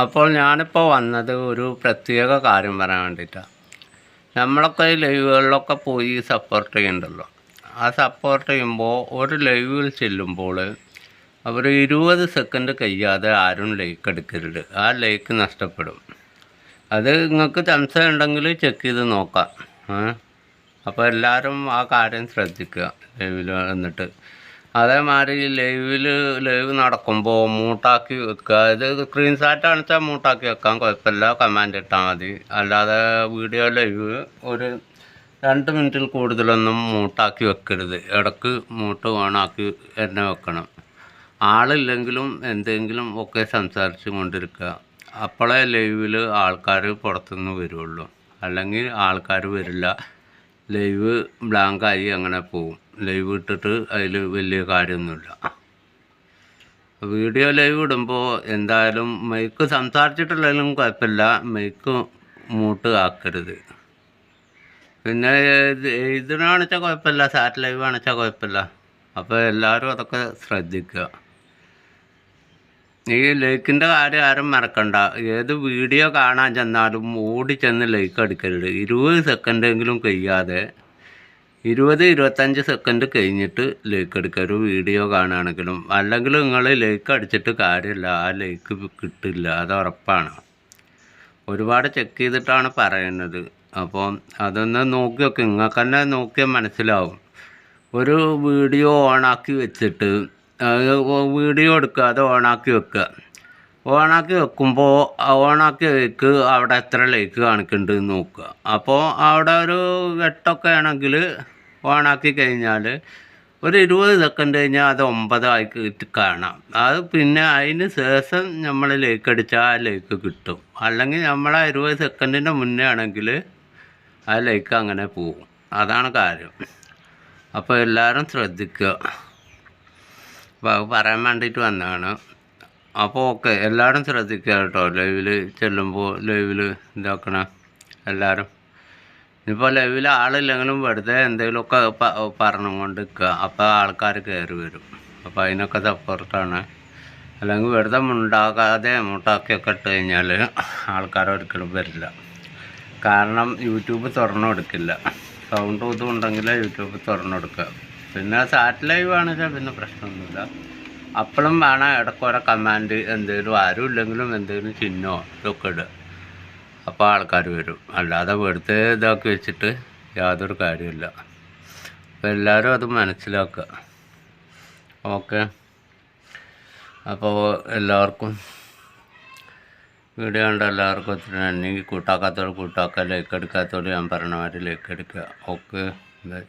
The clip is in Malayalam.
അപ്പോൾ ഞാനിപ്പോൾ വന്നത് ഒരു പ്രത്യേക കാര്യം പറയാൻ വേണ്ടിയിട്ടാണ് നമ്മളൊക്കെ ഈ ലൈവുകളിലൊക്കെ പോയി സപ്പോർട്ട് ചെയ്യുന്നുണ്ടല്ലോ ആ സപ്പോർട്ട് ചെയ്യുമ്പോൾ ഒരു ലൈവിൽ ചെല്ലുമ്പോൾ അവർ ഇരുപത് സെക്കൻഡ് കഴിയാതെ ആരും ലൈക്ക് എടുക്കരുത്. ആ ലൈക്ക് നഷ്ടപ്പെടും. അത് നിങ്ങൾക്ക് സംശയം ഉണ്ടെങ്കിൽ ചെക്ക് ചെയ്ത് നോക്കാം. അപ്പോൾ എല്ലാവരും ആ കാര്യം ശ്രദ്ധിക്കുക ലൈവിൽ വന്നിട്ട്. അതേമാതിരി ലൈവിൽ ലൈവ് നടക്കുമ്പോൾ മൂട്ടാക്കി വെക്കുക. ഇത് സ്ക്രീൻഷോട്ട് കാണിച്ചാൽ മൂട്ടാക്കി വെക്കാൻ കുഴപ്പമില്ല. കമാൻഡ് ഇട്ടാൽ മതി. അല്ലാതെ വീഡിയോ ലൈവ് ഒരു രണ്ട് മിനിറ്റിൽ കൂടുതലൊന്നും മൂട്ടാക്കി വെക്കരുത്. ഇടയ്ക്ക് മൂട്ട് ഓണാക്കി തന്നെ വെക്കണം. ആളില്ലെങ്കിലും എന്തെങ്കിലും ഒക്കെ സംസാരിച്ചു കൊണ്ടിരിക്കുക. അപ്പോഴേ ലൈവിൽ ആൾക്കാർ പുറത്തുനിന്ന് വരുള്ളൂ. അല്ലെങ്കിൽ ആൾക്കാർ വരില്ല. ലൈവ് ബ്ലാങ്കായി അങ്ങനെ പോവും. ലൈവ് ഇട്ടിട്ട് അതിൽ വലിയ കാര്യമൊന്നുമില്ല. വീഡിയോ ലൈവ് ഇടുമ്പോൾ എന്തായാലും മൈക്ക് സംസാരിച്ചിട്ടില്ലെങ്കിലും കുഴപ്പമില്ല. മൈക്ക് മൂട്ട് ആക്കരുത് പിന്നെ ഇതിനാണെന്ന് വെച്ചാൽ കുഴപ്പമില്ല. സാറ്റ് ലൈവ് ആണെച്ചാൽ കുഴപ്പമില്ല. അപ്പോൾ എല്ലാവരും അതൊക്കെ ശ്രദ്ധിക്കുക. ഈ ലൈക്കിന്റെ കാര്യം ആരും മറക്കണ്ട. ഏത് വീഡിയോ കാണാൻ ചെന്നാലും ഓടി ചെന്ന് ലൈക്ക് അടിക്കരുത് ഇരുപത് സെക്കൻഡെങ്കിലും കഴിയാതെ ഇരുപത് ഇരുപത്തഞ്ച് സെക്കൻഡ് കഴിഞ്ഞിട്ട് ലൈക്ക് അടിക്കുക ഒരു വീഡിയോ കാണുകയാണെങ്കിലും അല്ലെങ്കിൽ നിങ്ങൾ ലൈക്ക് അടിച്ചിട്ട് കാര്യമില്ല. ആ ലൈക്ക് കിട്ടില്ല. അത് ഉറപ്പാണ്. ഒരുപാട് ചെക്ക് ചെയ്തിട്ടാണ് പറയുന്നത്. അപ്പം അതൊന്ന് നോക്കി നോക്കി. നിങ്ങൾക്ക് തന്നെ നോക്കിയാൽ മനസ്സിലാവും. ഒരു വീഡിയോ ഓണാക്കി വെച്ചിട്ട് അത് വീഡിയോ എടുക്കുക അത് ഓണാക്കി വെക്കുക. ഓണാക്കി വെക്കുമ്പോൾ ഓണാക്കി വെക്ക് അവിടെ എത്ര ലൈക്ക് കാണിക്കുന്നുണ്ട് നോക്കുക. അപ്പോൾ അവിടെ ഒരു എട്ടൊക്കെ ആണെങ്കിൽ ഓണാക്കി കഴിഞ്ഞാൽ ഒരു ഇരുപത് സെക്കൻഡ് കഴിഞ്ഞാൽ അത് ഒമ്പതായി കിട്ടി കാണാം. അത് പിന്നെ അതിന് ശേഷം നമ്മൾ ലൈക്ക് അടിച്ചാൽ ആ ലൈക്ക് കിട്ടും. അല്ലെങ്കിൽ നമ്മൾ ആ ഇരുപത് സെക്കൻഡിന്റെ മുന്നേ ആണെങ്കിൽ ആ ലൈക്ക് അങ്ങനെ പോകും. അതാണ് കാര്യം. അപ്പോൾ എല്ലാവരും ശ്രദ്ധിക്കുക. അപ്പോൾ പറയാൻ വേണ്ടിയിട്ട് വന്നതാണ്. അപ്പോൾ ഓക്കെ എല്ലാവരും ശ്രദ്ധിക്കുക കേട്ടോ. ലൈവിൽ ചെല്ലുമ്പോൾ ലൈവിൽ ഇതാക്കണം എല്ലാവരും ഇപ്പോൾ ലൈവിൽ ആളില്ലെങ്കിലും വെറുതെ എന്തെങ്കിലുമൊക്കെ പറഞ്ഞുകൊണ്ട് നിൽക്കുക. അപ്പോൾ ആൾക്കാർ കയറി വരും. അപ്പോൾ അതിനൊക്കെ സപ്പോർട്ടാണ് അല്ലെങ്കിൽ വെറുതെ മുണ്ടാക്കാതെ മുട്ടാക്കിയൊക്കെ ഇട്ട് കഴിഞ്ഞാൽ ആൾക്കാർ ഒരിക്കലും വരില്ല. കാരണം യൂട്യൂബ് തുറന്നു കൊടുക്കില്ല. സൗണ്ട് ഇതുണ്ടെങ്കിൽ യൂട്യൂബ് തുറന്നു കൊടുക്കുക. പിന്നെ സാറ്റലൈവ് ആണെച്ചാൽ പിന്നെ പ്രശ്നമൊന്നുമില്ല. അപ്പോഴും വേണം ഇടക്കുറെ കമാൻഡ് എന്തെങ്കിലും ആരും ഇല്ലെങ്കിലും എന്തെങ്കിലും ചിഹ്നമോ ഇതൊക്കെ ഇടുക. അപ്പോൾ ആൾക്കാർ വരും. അല്ലാതെ വെറുതെ ഇതാക്കി വെച്ചിട്ട് യാതൊരു കാര്യമില്ല അപ്പോൾ എല്ലാവരും അത് മനസ്സിലാക്കുക. ഓക്കെ. അപ്പോൾ എല്ലാവർക്കും വീഡിയോ കണ്ട എല്ലാവർക്കും ഒത്തിരി നന്ദി. കൂട്ടാക്കാത്തവർ കൂട്ടാക്കുക ലൈക്ക് എടുക്കാത്തവർ ഞാൻ പറഞ്ഞ മാതിരി ലൈക്ക് എടുക്കുക ഓക്കെ. ബൈ